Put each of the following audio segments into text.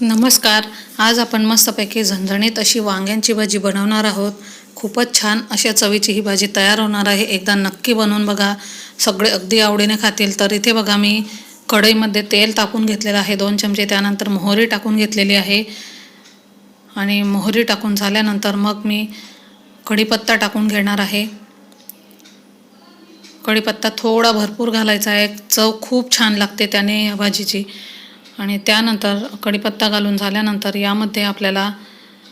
नमस्कार. आज आपण मस्तपैकी झणझणीत अशी वांग्यांची भाजी बनवणार आहोत. खूपच छान अशा चवीची ही भाजी तयार होणार आहे. एकदा नक्की बनवून बघा. सगळे अगदी आवडीने खातील. तर इथे बघा मी कढईमध्ये तेल टाकून घेतलेलं आहे. दोन चमचे त्यानंतर मोहरी टाकून घेतलेली आहे. आणि मोहरी टाकून झाल्यानंतर मग मी कढीपत्ता टाकून घेणार आहे. कढीपत्ता थोडा भरपूर घालायचा आहे. चव खूप छान लागते त्याने या भाजीची. आणि त्यानंतर कढीपत्ता घालून झाल्यानंतर यामध्ये आपल्याला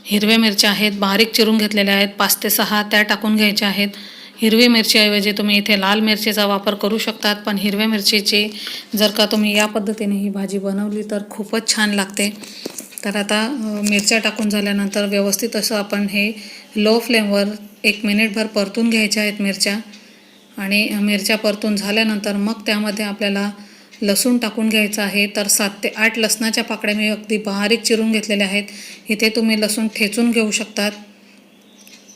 हिरव्या मिरच्या आहेत बारीक चिरून घेतलेल्या आहेत पाच ते सहा त्या टाकून घ्यायच्या आहेत. हिरवी मिरचीऐवजी तुम्ही इथे लाल मिरचीचा वापर करू शकतात पण हिरव्या मिरचीची जर का तुम्ही या पद्धतीने ही भाजी बनवली तर खूपच छान लागते. तर आता मिरच्या टाकून झाल्यानंतर व्यवस्थित असं आपण हे लो फ्लेमवर एक मिनिटभर परतून घ्यायच्या आहेत मिरच्या. आणि मिरच्या परतून झाल्यानंतर मग त्यामध्ये आपल्याला लसूण टाकून घ्यायचं आहे तर सात ते आठ लसणाच्या पाकड्या मी अगदी बारीक चिरून घेतलेल्या आहेत. इथे तुम्ही लसूण ठेचून घेऊ शकतात.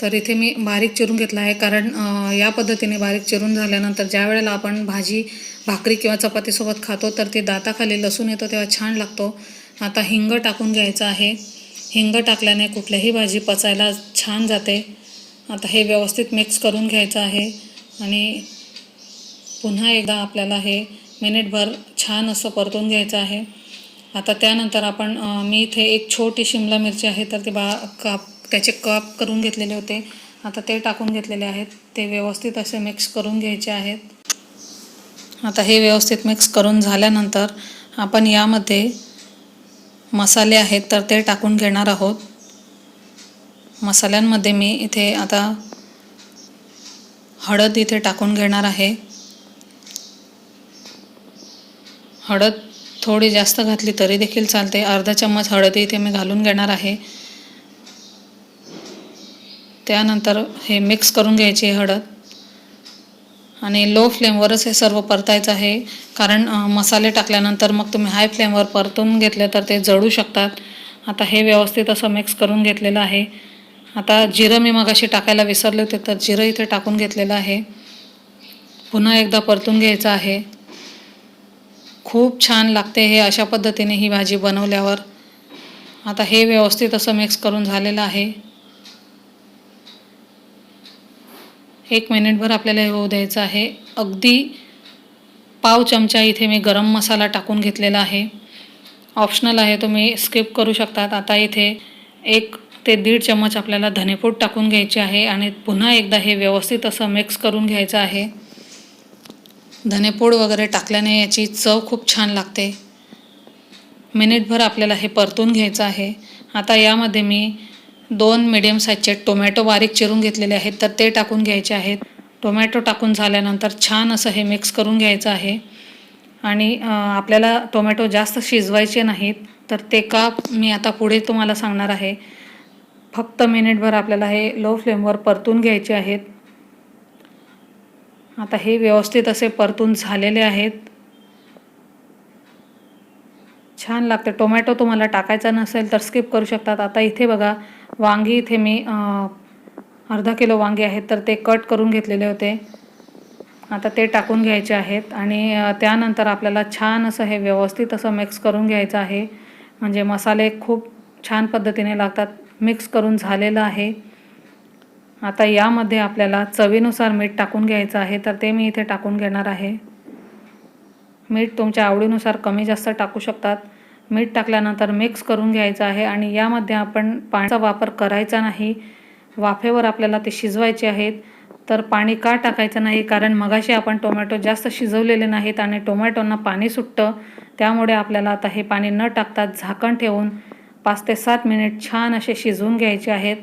तर इथे मी बारीक चिरून घेतला आहे कारण या पद्धतीने बारीक चिरून झाल्यानंतर ज्या वेळेला आपण भाजी भाकरी किंवा चपातीसोबत खातो तर ते दाताखाली लसूण येतो तेव्हा छान लागतो. आता हिंग टाकून घ्यायचं आहे. हिंग टाकल्याने कुठल्याही भाजी पचायला छान जाते. आता हे व्यवस्थित मिक्स करून घ्यायचं आहे. आणि पुन्हा एकदा आपल्याला हे मिनिटभर छान असं परतून घ्यायचं आहे. आता त्यानंतर आपण मी इथे एक छोटी शिमला मिरची आहे तर ते बा काप त्याचे काप करून घेतलेले होते. आता ते टाकून घेतलेले आहेत. ते व्यवस्थित असे मिक्स करून घ्यायचे आहेत. आता हे व्यवस्थित मिक्स करून झाल्यानंतर आपण यामध्ये मसाले आहेत तर ते टाकून घेणार आहोत. मसाल्यांमध्ये मी इथे आता हळद इथे टाकून घेणार आहे. हळद थोडी जास्त घातली तरी देखील चालते अर्धा चम्मच हळदही इथे मी घालून घेणार आहे. त्यानंतर हे मिक्स करून घ्यायची हळद. आणि लो फ्लेमवरच हे सर्व परतायचं आहे. कारण मसाले टाकल्यानंतर मग तुम्ही हाय फ्लेमवर परतून घेतले तर ते जळू शकतात. आता हे व्यवस्थित असं मिक्स करून घेतलेलं आहे. आता जिरं मी मगाशी टाकायला विसरले होते तर जिरं इथे टाकून घेतलेलं आहे. पुन्हा एकदा परतून घ्यायचं आहे. खूप छान लागते हे अशा पद्धतीने ही भाजी बनवल्यावर. आता हे व्यवस्थित असं मिक्स करून झालेलं आहे. एक मिनिटभर आपल्याला हे होऊ द्यायचं आहे. अगदी पाव चमचा इथे मी गरम मसाला टाकून घेतलेला आहे. ऑप्शनल आहे तुम्ही स्किप करू शकतात. आता इथे एक ते दीड चम्मच आपल्याला धनेपूड टाकून घ्यायचे आहे आणि पुन्हा एकदा हे व्यवस्थित असं मिक्स करून घ्यायचं आहे. धनेपूड वगैरे टाकल्याने याची चव खूप छान लागते. मिनिटभर आपल्याला हे परतून घ्यायचं आहे. आता यामध्ये मी दोन मिडियम साईजचे टोमॅटो बारीक चिरून घेतलेले आहेत तर ते टाकून घ्यायचे आहेत. टोमॅटो टाकून झाल्यानंतर छान असं हे मिक्स करून घ्यायचं आहे. आणि आपल्याला टोमॅटो जास्त शिजवायचे नाहीत तर ते का मी आता पुढे तुम्हाला सांगणार आहे. फक्त मिनिटभर आपल्याला हे लो फ्लेमवर परतून घ्यायचे आहेत. आता हे व्यवस्थित असे परतून झालेले आहेत. छान लागते. टोमॅटो तुम्हाला टाकायचा नसेल तर स्किप करू शकतात. आता इथे बघा वांगी इथे मी अर्धा किलो वांगे आहेत तर ते कट करून घेतलेले होते. आता ते टाकून घ्यायचे आहेत आणि त्यानंतर आपल्याला छान असं हे व्यवस्थित असं मिक्स करून घ्यायचं आहे. म्हणजे मसाले खूप छान पद्धतीने लागतात. मिक्स करून झालेलं आहे. आता यामध्ये आपल्याला चवीनुसार मीठ टाकून घ्यायचं आहे तर ते मी इथे टाकून घेणार आहे. मीठ तुमच्या आवडीनुसार कमी जास्त टाकू शकतात. मीठ टाकल्यानंतर मिक्स करून घ्यायचं आहे आणि यामध्ये आपण पाण्याचा वापर करायचा नाही. वाफेवर आपल्याला ते शिजवायचे आहेत. तर पाणी का टाकायचं नाही? कारण मगाशी आपण टोमॅटो जास्त शिजवलेले नाहीत आणि टोमॅटोंना पाणी सुटतं. त्यामुळे आपल्याला आता हे पाणी न टाकता झाकण ठेवून पाच ते सात मिनिट छान असे शिजवून घ्यायचे आहेत.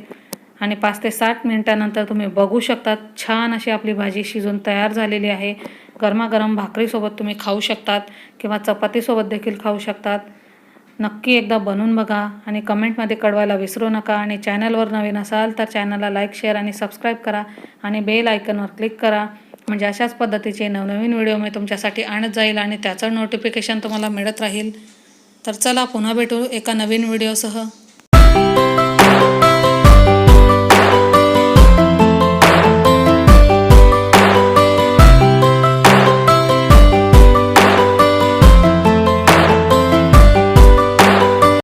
आणि पाच ते साठ मिनिटानंतर तुम्ही बघू शकतात. छान अशी आपली भाजी शिजून तयार झालेली आहे. गरमागरम भाकरीसोबत तुम्ही खाऊ शकतात किंवा चपातीसोबत देखील खाऊ शकतात. नक्की एकदा बनवून बघा आणि कमेंटमध्ये कळवायला विसरू नका आणि चॅनलवर नवीन असाल तर चॅनलला लाईक शेअर आणि सबस्क्राईब करा आणि बेल आयकनवर क्लिक करा. म्हणजे अशाच पद्धतीचे नवनवीन व्हिडिओ मी तुमच्यासाठी आणत जाईल आणि त्याचं नोटिफिकेशन तुम्हाला मिळत राहील. तर चला पुन्हा भेटू एका नवीन व्हिडिओसह.